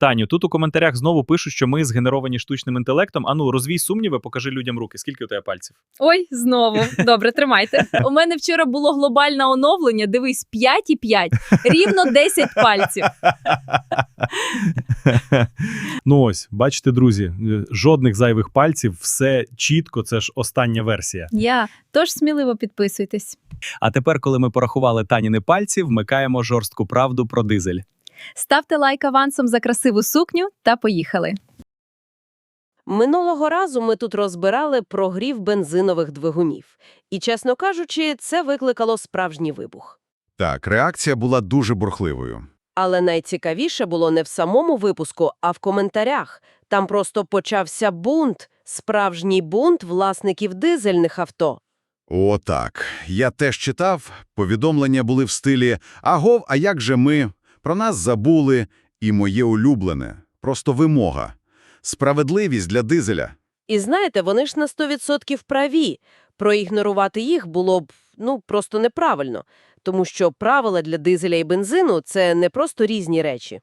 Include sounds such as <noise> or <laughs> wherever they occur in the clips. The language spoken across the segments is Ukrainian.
Таню, тут у коментарях знову пишуть, що ми згенеровані штучним інтелектом. Ану, розвій сумніви, покажи людям руки. Скільки у тебе пальців? Ой, знову. <laughs> Добре, тримайте. У мене вчора було глобальне оновлення. Дивись, 5 і 5. Рівно 10 пальців. <laughs> ну ось, бачите, друзі, е, жодних зайвих пальців, все чітко. Це ж остання версія. Я. Тож сміливо підписуйтесь. А тепер, коли ми порахували таніни пальці, вмикаємо жорстку правду про дизель. Ставте лайк авансом за красиву сукню та поїхали. Минулого разу ми тут розбирали прогрів бензинових двигунів. І, чесно кажучи, це викликало справжній вибух. Так, реакція була дуже бурхливою. Але найцікавіше було не в самому випуску, а в коментарях. Там просто почався бунт, справжній бунт власників дизельних авто. О, так. Я теж читав, повідомлення були в стилі «Агов, а як же ми? Про нас забули». І моє улюблене. Просто вимога. Справедливість для дизеля. І знаєте, вони ж на 100% праві. Проігнорувати їх було б, ну, просто неправильно. Тому що правила для дизеля і бензину – це не просто різні речі.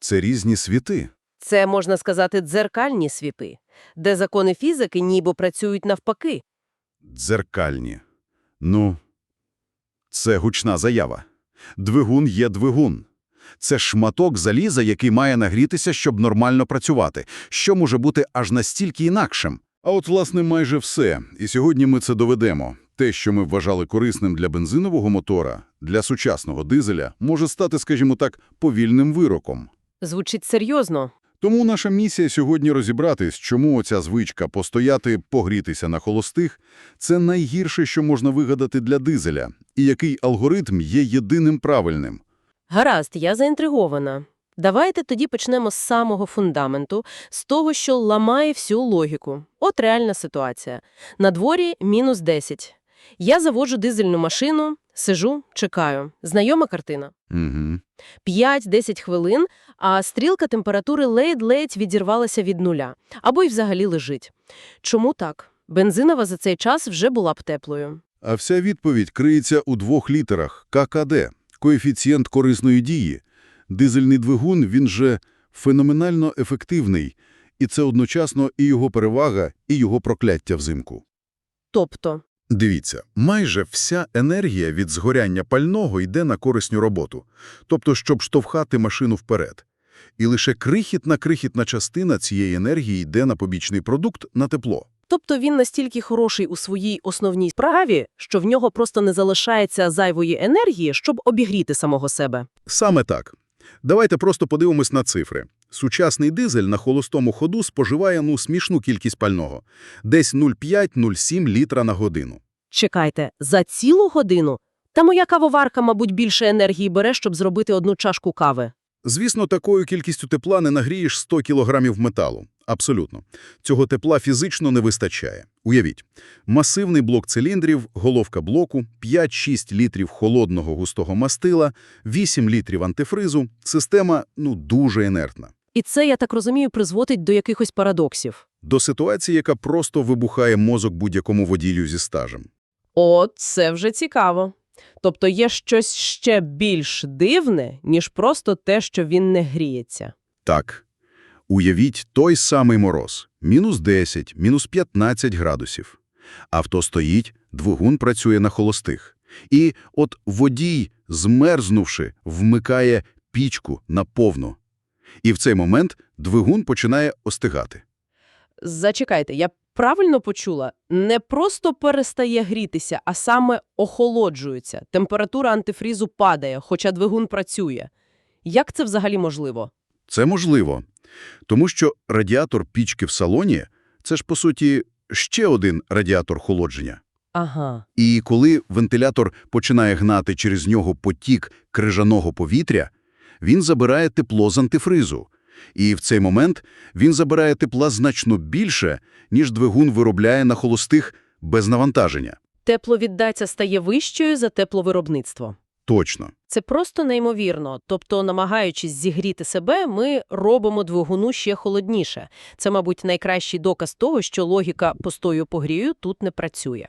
Це різні світи. Це, можна сказати, дзеркальні свіпи, де закони фізики ніби працюють навпаки. Дзеркальні. Ну, це гучна заява. Двигун є двигун. Це шматок заліза, який має нагрітися, щоб нормально працювати, що може бути аж настільки інакшим. А от, власне, майже все. І сьогодні ми це доведемо. Те, що ми вважали корисним для бензинового мотора, для сучасного дизеля, може стати, скажімо так, повільним вироком. Звучить серйозно. Тому наша місія сьогодні розібратись, чому оця звичка постояти, погрітися на холостих – це найгірше, що можна вигадати для дизеля, і який алгоритм є єдиним правильним. Гаразд, я заінтригована. Давайте тоді почнемо з самого фундаменту, з того, що ламає всю логіку. От реальна ситуація. На дворі мінус 10. Я заводжу дизельну машину, сижу, чекаю. Знайома картина. Угу. 5-10 хвилин, а стрілка температури ледь-ледь відірвалася від нуля. Або й взагалі лежить. Чому так? Бензинова за цей час вже була б теплою. А вся відповідь криється у двох літерах – ККД – коефіцієнт корисної дії. Дизельний двигун, він же феноменально ефективний, і це одночасно і його перевага, і його прокляття взимку. Тобто, Дивіться, майже вся енергія від згоряння пального йде на корисню роботу, тобто щоб штовхати машину вперед. І лише крихітна-крихітна частина цієї енергії йде на побічний продукт, на тепло. Тобто він настільки хороший у своїй основній справі, що в нього просто не залишається зайвої енергії, щоб обігріти самого себе. Саме так. Давайте просто подивимось на цифри. Сучасний дизель на холостому ходу споживає ну смішну кількість пального – десь 0,5-0,7 літра на годину. Чекайте, за цілу годину? Та моя кавоварка, мабуть, більше енергії бере, щоб зробити одну чашку кави. Звісно, такою кількістю тепла не нагрієш 100 кілограмів металу. Абсолютно. Цього тепла фізично не вистачає. Уявіть. Масивний блок циліндрів, головка блоку, 5-6 літрів холодного густого мастила, 8 літрів антифризу. Система, ну, дуже інертна. І це, я так розумію, призводить до якихось парадоксів. До ситуації, яка просто вибухає мозок будь-якому водію зі стажем. От це вже цікаво. Тобто є щось ще більш дивне, ніж просто те, що він не гріється. Так. Уявіть той самий мороз. Мінус 10, мінус 15 градусів. Авто стоїть, двигун працює на холостих. І от водій, змерзнувши, вмикає пічку наповну. І в цей момент двигун починає остигати. Зачекайте, я правильно почула? Не просто перестає грітися, а саме охолоджується. Температура антифрізу падає, хоча двигун працює. Як це взагалі можливо? Це можливо. Тому що радіатор пічки в салоні – це ж, по суті, ще один радіатор холодження. Ага. І коли вентилятор починає гнати через нього потік крижаного повітря, він забирає тепло з антифризу. І в цей момент він забирає тепла значно більше, ніж двигун виробляє на холостих без навантаження. Тепловіддача стає вищою за тепловиробництво. Точно. Це просто неймовірно. Тобто, намагаючись зігріти себе, ми робимо двигуну ще холодніше. Це, мабуть, найкращий доказ того, що логіка «постою погрію» тут не працює.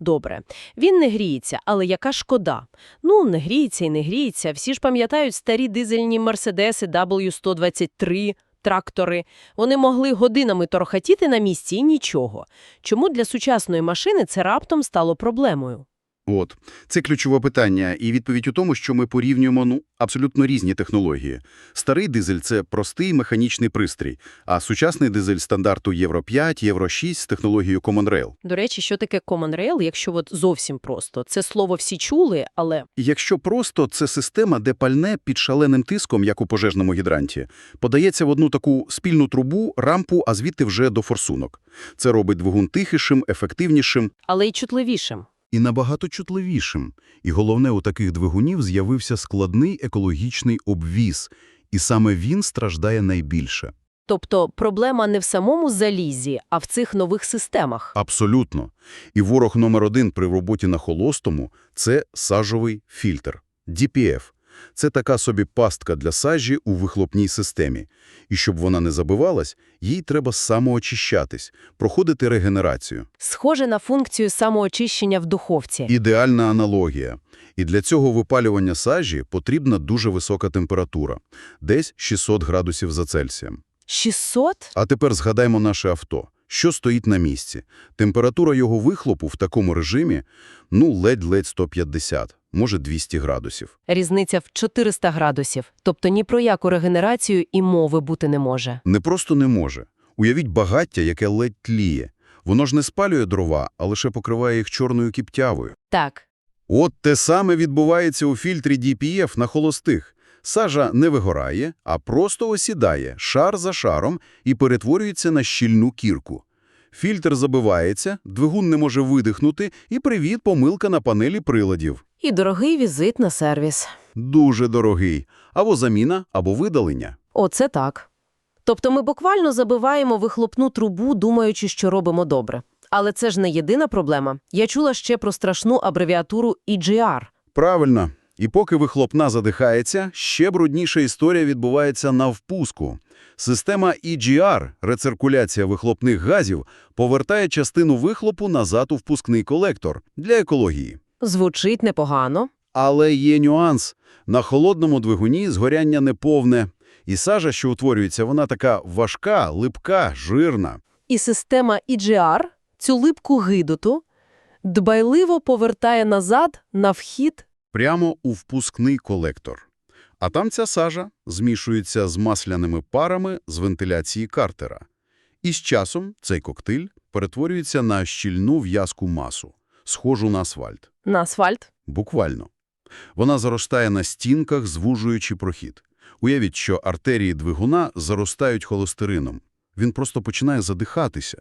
Добре, він не гріється, але яка шкода? Ну, не гріється і не гріється. Всі ж пам'ятають старі дизельні Мерседеси W123, трактори. Вони могли годинами торохатіти на місці і нічого. Чому для сучасної машини це раптом стало проблемою? От. Це ключове питання, і відповідь у тому, що ми порівнюємо ну, абсолютно різні технології. Старий дизель – це простий механічний пристрій, а сучасний дизель стандарту Євро 5, Євро 6 з технологією Common Rail. До речі, що таке Common Rail, якщо от зовсім просто? Це слово всі чули, але Якщо просто, це система, де пальне під шаленим тиском, як у пожежному гідранті, подається в одну таку спільну трубу, рампу, а звідти вже до форсунок. Це робить двигун тихішим, ефективнішим але й чутливішим. І набагато чутливішим. І головне, у таких двигунів з'явився складний екологічний обвіз, і саме він страждає найбільше. Тобто проблема не в самому залізі, а в цих нових системах. Абсолютно. І ворог номер один при роботі на холостому – це сажовий фільтр – DPF. Це така собі пастка для сажі у вихлопній системі. І щоб вона не забивалась, їй треба самоочищатись, проходити регенерацію. Схоже на функцію самоочищення в духовці. Ідеальна аналогія. І для цього випалювання сажі потрібна дуже висока температура – десь 600 градусів за Цельсієм. 600? А тепер згадаймо наше авто. Що стоїть на місці? Температура його вихлопу в такому режимі, ну, ледь-ледь 150, може 200 градусів. Різниця в 400 градусів. Тобто ні про яку регенерацію і мови бути не може. Не просто не може. Уявіть багаття, яке ледь тліє. Воно ж не спалює дрова, а лише покриває їх чорною кіптявою. Так. От те саме відбувається у фільтрі DPF на холостих. Сажа не вигорає, а просто осідає шар за шаром і перетворюється на щільну кірку. Фільтр забивається, двигун не може видихнути, і привіт, помилка на панелі приладів. І дорогий візит на сервіс. Дуже дорогий. Або заміна, або видалення. Оце так. Тобто ми буквально забиваємо вихлопну трубу, думаючи, що робимо добре. Але це ж не єдина проблема. Я чула ще про страшну абревіатуру EGR. Правильно. І поки вихлопна задихається, ще брудніша історія відбувається на впуску. Система EGR, рециркуляція вихлопних газів, повертає частину вихлопу назад у впускний колектор для екології. Звучить непогано. Але є нюанс. На холодному двигуні згоряння неповне. І сажа, що утворюється, вона така важка, липка, жирна. І система EGR цю липку гидоту дбайливо повертає назад на вхід. прямо у впускний колектор. А там ця сажа змішується з масляними парами з вентиляції картера. І з часом цей коктейль перетворюється на щільну в'язку масу, схожу на асфальт. На асфальт. Буквально. Вона заростає на стінках, звужуючи прохід. Уявіть, що артерії двигуна заростають холестерином. Він просто починає задихатися.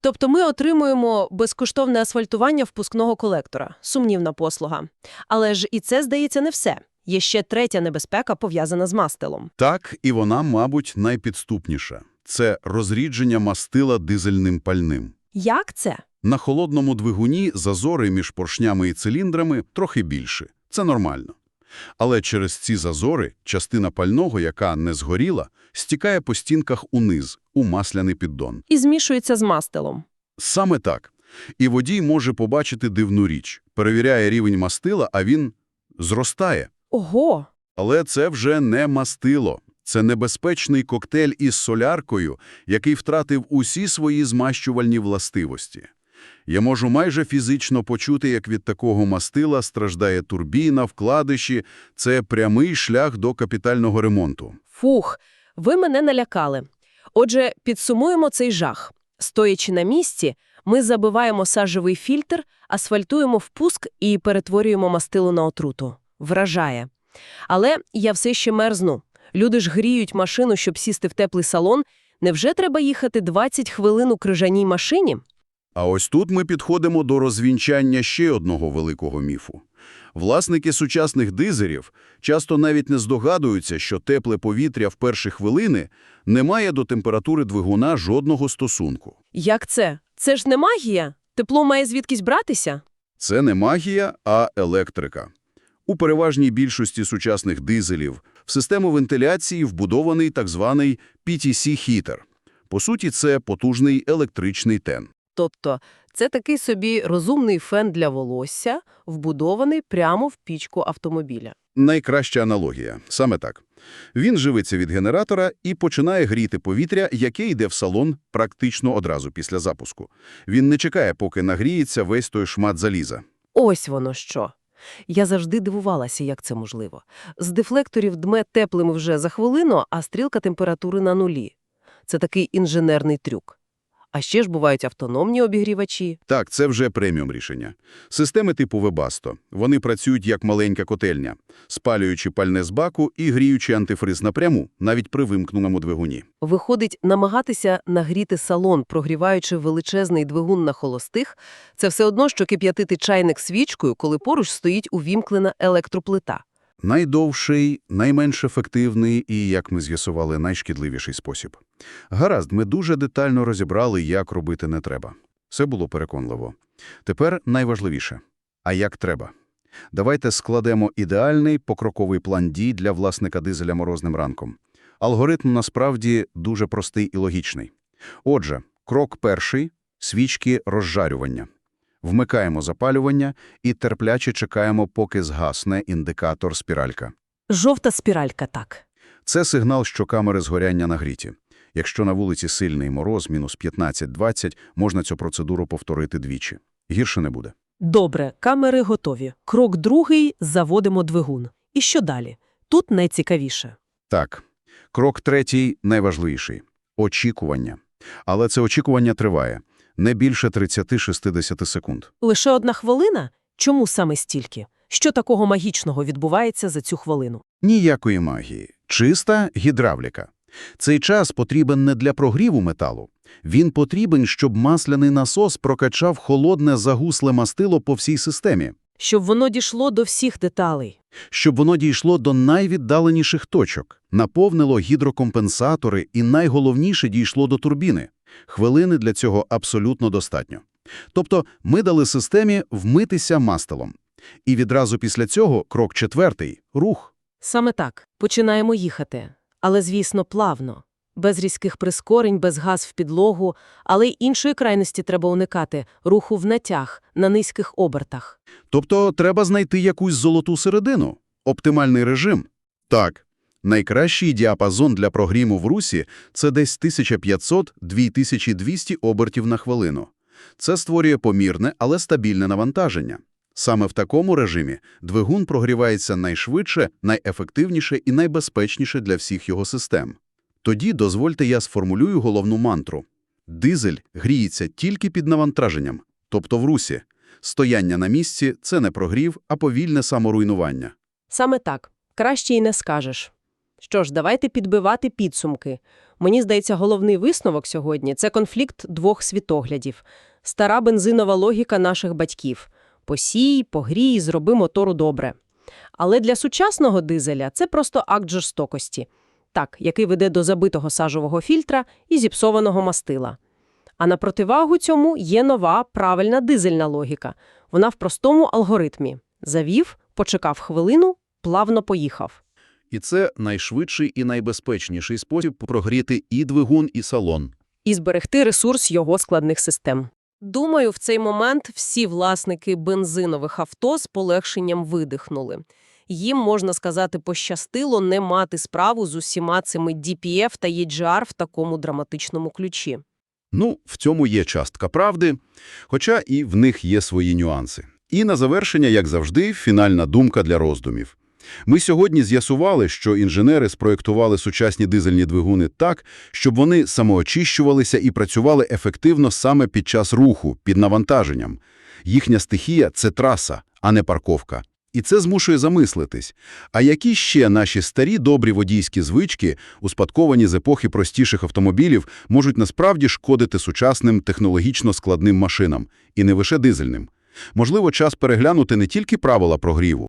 Тобто ми отримуємо безкоштовне асфальтування впускного колектора. Сумнівна послуга. Але ж і це, здається, не все. Є ще третя небезпека, пов'язана з мастилом. Так, і вона, мабуть, найпідступніша. Це розрідження мастила дизельним пальним. Як це? На холодному двигуні зазори між поршнями і циліндрами трохи більше. Це нормально. Але через ці зазори частина пального, яка не згоріла, стікає по стінках униз, у масляний піддон. І змішується з мастилом. Саме так. І водій може побачити дивну річ. Перевіряє рівень мастила, а він зростає. Ого! Але це вже не мастило. Це небезпечний коктейль із соляркою, який втратив усі свої змащувальні властивості. Я можу майже фізично почути, як від такого мастила страждає турбіна, вкладиші. Це прямий шлях до капітального ремонту. Фух, ви мене налякали. Отже, підсумуємо цей жах. Стоячи на місці, ми забиваємо сажевий фільтр, асфальтуємо впуск і перетворюємо мастило на отруту. Вражає. Але я все ще мерзну. Люди ж гріють машину, щоб сісти в теплий салон. Невже треба їхати 20 хвилин у крижаній машині? А ось тут ми підходимо до розвінчання ще одного великого міфу. Власники сучасних дизелів часто навіть не здогадуються, що тепле повітря в перші хвилини не має до температури двигуна жодного стосунку. Як це? Це ж не магія? Тепло має звідкись братися? Це не магія, а електрика. У переважній більшості сучасних дизелів в систему вентиляції вбудований так званий PTC-хітер. По суті, це потужний електричний тен. Тобто це такий собі розумний фен для волосся, вбудований прямо в пічку автомобіля. Найкраща аналогія. Саме так. Він живиться від генератора і починає гріти повітря, яке йде в салон практично одразу після запуску. Він не чекає, поки нагріється весь той шмат заліза. Ось воно що. Я завжди дивувалася, як це можливо. З дефлекторів дме теплим вже за хвилину, а стрілка температури на нулі. Це такий інженерний трюк. А ще ж бувають автономні обігрівачі. Так, це вже преміум рішення. Системи типу Webasto. Вони працюють як маленька котельня, спалюючи пальне з баку і гріючи антифриз напряму, навіть при вимкненому двигуні. Виходить, намагатися нагріти салон, прогріваючи величезний двигун на холостих, це все одно, що кип'ятити чайник свічкою, коли поруч стоїть увімкнена електроплита. Найдовший, найменш ефективний і, як ми з'ясували, найшкідливіший спосіб. Гаразд, ми дуже детально розібрали, як робити не треба. Це було переконливо. Тепер найважливіше. А як треба? Давайте складемо ідеальний покроковий план дій для власника дизеля морозним ранком. Алгоритм насправді дуже простий і логічний. Отже, крок перший – свічки розжарювання. Вмикаємо запалювання і терпляче чекаємо, поки згасне індикатор спіралька. Жовта спіралька так. Це сигнал, що камери згоряння нагріті. Якщо на вулиці сильний мороз, мінус 15-20, можна цю процедуру повторити двічі. Гірше не буде. Добре, камери готові. Крок другий – заводимо двигун. І що далі? Тут найцікавіше. Так. Крок третій – найважливіший – очікування. Але це очікування триває не більше 30-60 секунд. Лише одна хвилина? Чому саме стільки? Що такого магічного відбувається за цю хвилину? Ніякої магії. Чиста гідравліка. Цей час потрібен не для прогріву металу. Він потрібен, щоб масляний насос прокачав холодне загусле мастило по всій системі, Щоб воно дійшло до всіх деталей. щоб воно дійшло до найвіддаленіших точок, наповнило гідрокомпенсатори і, найголовніше, дійшло до турбіни. Хвилини для цього абсолютно достатньо. Тобто ми дали системі вмитися мастилом. І відразу після цього крок четвертий – рух. Саме так. Починаємо їхати. Але, звісно, плавно. Без різких прискорень, без газ в підлогу. Але й іншої крайності треба уникати – руху в натяг, на низьких обертах. Тобто треба знайти якусь золоту середину, оптимальний режим. Так, найкращий діапазон для прогріму в русі – це десь 1500-2200 обертів на хвилину. Це створює помірне, але стабільне навантаження. Саме в такому режимі двигун прогрівається найшвидше, найефективніше і найбезпечніше для всіх його систем. Тоді дозвольте я сформулюю головну мантру. Дизель гріється тільки під навантаженням, тобто в русі. Стояння на місці – це не прогрів, а повільне саморуйнування. Саме так. Краще й не скажеш. Що ж, давайте підбивати підсумки. Мені здається, головний висновок сьогодні – це конфлікт двох світоглядів. Стара бензинова логіка наших батьків. Посій, погрій, зроби мотору добре. Але для сучасного дизеля це просто акт жорстокості. Так, який веде до забитого сажового фільтра і зіпсованого мастила. А на противагу цьому є нова, правильна дизельна логіка. Вона в простому алгоритмі. Завів, почекав хвилину, плавно поїхав. І це найшвидший і найбезпечніший спосіб прогріти і двигун, і салон. і зберегти ресурс його складних систем. Думаю, в цей момент всі власники бензинових авто з полегшенням видихнули. Їм, можна сказати, пощастило не мати справу з усіма цими DPF та EGR в такому драматичному ключі. Ну, в цьому є частка правди, хоча і в них є свої нюанси. І на завершення, як завжди, фінальна думка для роздумів. Ми сьогодні з'ясували, що інженери спроєктували сучасні дизельні двигуни так, щоб вони самоочищувалися і працювали ефективно саме під час руху, під навантаженням. Їхня стихія – це траса, а не парковка. І це змушує замислитись. А які ще наші старі добрі водійські звички, успадковані з епохи простіших автомобілів, можуть насправді шкодити сучасним технологічно складним машинам, і не лише дизельним? Можливо, час переглянути не тільки правила прогріву,